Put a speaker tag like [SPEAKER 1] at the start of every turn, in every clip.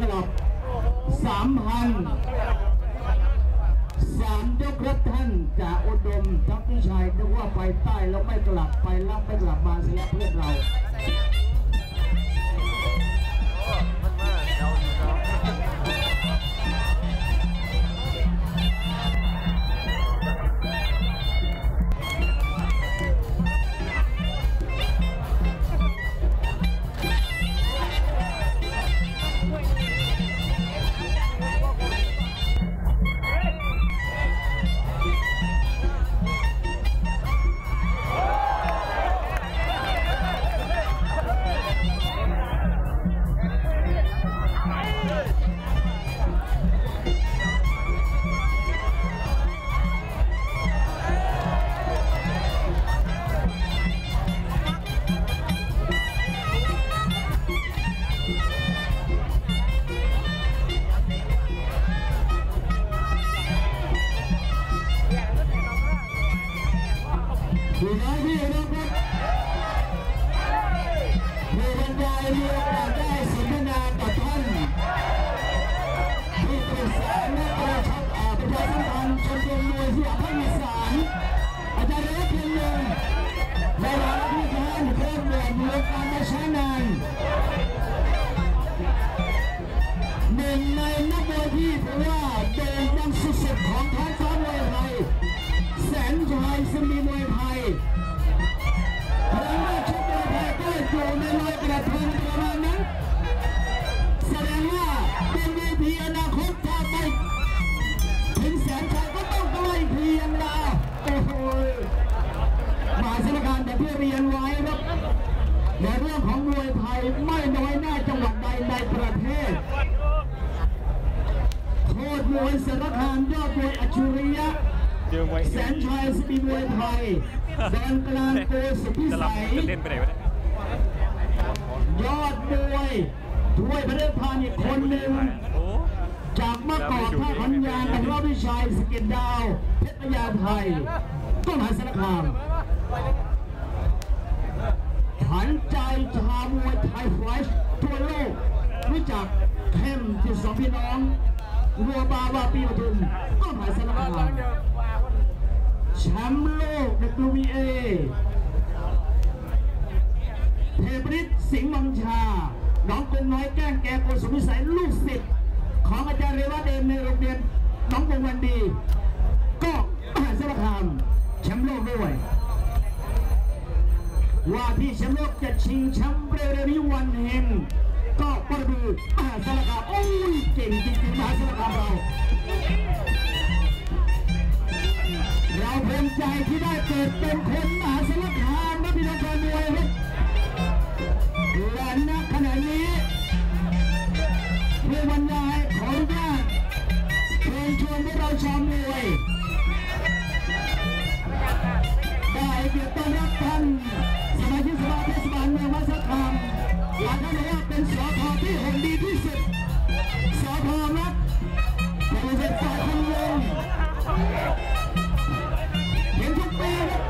[SPEAKER 1] กลับสามพันสามยกรับท่านจะอุดมทัพพิชัยนึกว่าไปใต้แล้วไม่กลับไปรับไม่กลับมาเสียเพื่อนเรา ในนักมวยที่ถือว่าโด่งดังสุดๆของท้องฟ้ามวยไทย แสนชัยสมีมวยไทยครั้งแรกชกมวยไทยก็อยู่ในรอยกระทงประมาณนั้น แสดงว่าเป็นเวทีอนาคตถ้าไปถึงแสนชัยก็ต้องใกล้เคียงนะโอ้โหมาสารการแต่ที่เรียนไว้ครับในเรื่องของมวยไทยไม่น้อยหน้าจังหวัดใดในประเทศ โคตรมวยสารคามยอดมวยอัจฉริยะ
[SPEAKER 2] เจอมวย
[SPEAKER 1] แสนชัยสปีดมวยไทยแดนกลางโกสุพิ
[SPEAKER 2] จะรับ
[SPEAKER 1] สัย
[SPEAKER 2] จะเล่นไปไหนวะเนี่ย
[SPEAKER 1] ยอดมวยถ้วยพระเดชทานอีกคนหนึ่ง
[SPEAKER 2] โอ้
[SPEAKER 1] จากมะกอกท่าขันยานกับรอบวิชัยสเก็ตดาว เพชรพญาไทยก็มหาสารคามขันใจชาวมวยไทยไฟช์ทั่วโลกรู้จักเข้มที่สองพี่น้อง รัวบาวาปีปทุมก็มหาสารคามแชมป์โลก WBA เทพฤทธิ์สิงห์วังชา น้องกงน้อยแก้งแกโกสุวิสัยลูกศิษย์ของอาจารย์เรวัตเดนในโรงเรียนน้องกงวันดี ก็มหาสารคามแชมป์โลกด้วยว่าที่แชมป์โลกจะชิงแชมป์เร็วๆนี้วันเฮง ก็ประดูมหาสารคามโอ้ยเก่งจริงๆมหาสารคามเราเราภูมิใจที่ได้เกิดเป็นคนมหาสารคามนะพี่น้องชาวมวยครับและณขณะนี้เพื่อบรรยายขออนุญาตเชิญชวนพวกเราชาวมวยได้เกียรติต้อนรับท่านสมาชิกสภาเทศบาลเมืองวัดสะคามหลายท่านบอกว่า เป็นสอทอที่แห่งดีที่สุดสอทอรักบริษัทฝ่ายคุณวงเห็นทุกปีครับ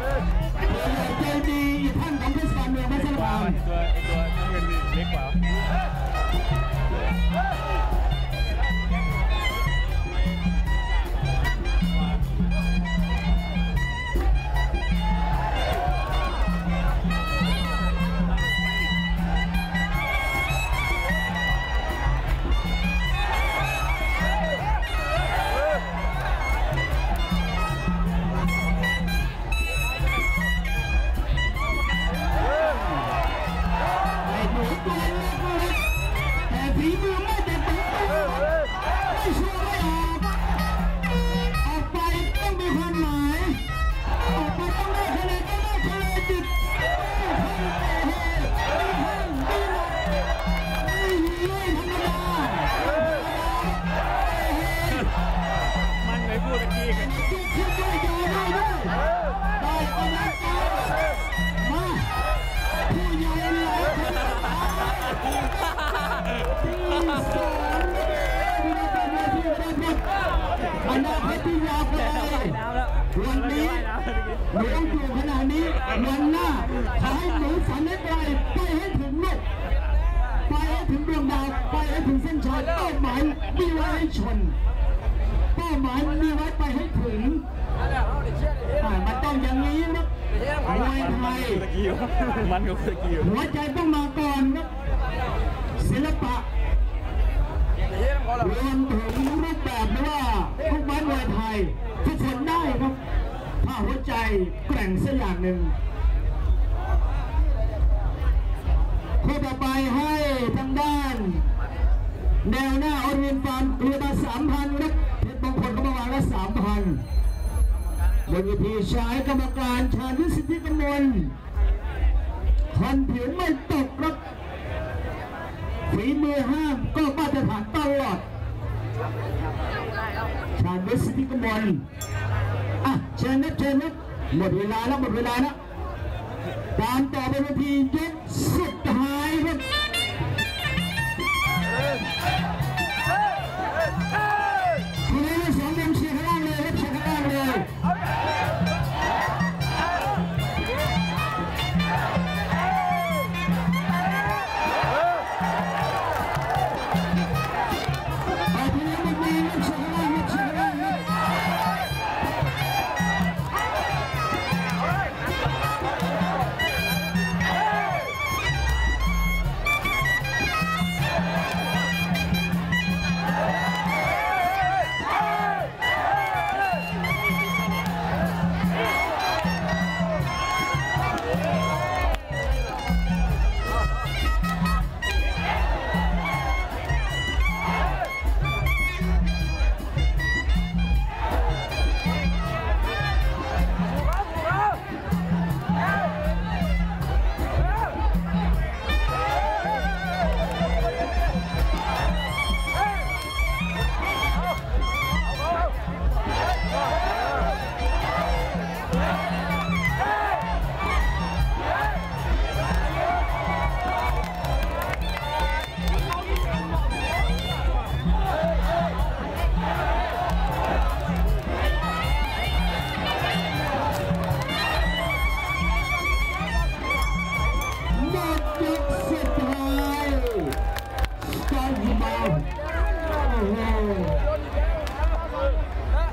[SPEAKER 1] ตัวใหญ่ใจดีอีกท่านของเทศบาลเมืองพัทยา
[SPEAKER 2] ตัวไอ้ตัวน้ำเงินเล็กกว่า
[SPEAKER 1] อนาคตที่ยาวไกลวันนี้หนูต้อยู่ขนาดนี้วันหน้าขอให้หนูฝันให้ไกลไปให้ถึงลูกไปให้ถึงดวงดาวไปให้ถึงเส้นชัยเป้าหมายมีไว้ให้ชนเป้าหมายมีไว้ไปให้ถึงอ่มันต้องอย่างนี้นะมวยไทย
[SPEAKER 2] มันกับตะกี้วะ
[SPEAKER 1] หัวใจต้องมาก่อนครับศิลปะ รวมถึงรูปแบบว่าทุกไม้มวยไทย ทุกคนได้ครับถ้าหัวใจแกร่งสักอย่างหนึ่งคู่ต่อไปให้ทางด้าน แนวหน้าออรินฟาร์มเรือมาสามพันครับเพชรบางคนก็มาวางละสามพันบนเวทีใชายกรรมการชาญวิสิทธิกมลคันผิวไม่ตกครับฝีมือห้ามก็มาต บนอะเชิญนะเชิญนะหมดเวลาแล้วหมดเวลาแล้วตามต่อบนเวทียกสุดท้าย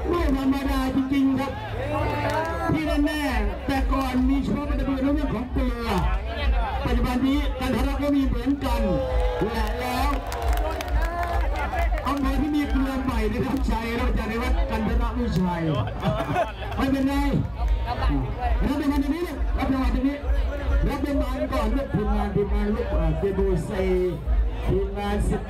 [SPEAKER 1] ไม่ธรรมดาจริงๆครับที่แน่ๆแต่ก่อนมีเฉพาะมันเป็นเรื่องของเกลือปัจจุบันนี้การทะเลาะก็มีเหมือนกันและแล้วอาเงินที่มีเกลือใหม่ในทัพชัยเราจะได้วัดกันทะวิชัยไม่เป็นไรรับเป็นวันนี้รับเป็นวันนี้รับเป็นวันก่อนลูกทีมงานทีมงานลูกเอ่อเจบูซีทีมงานสิบ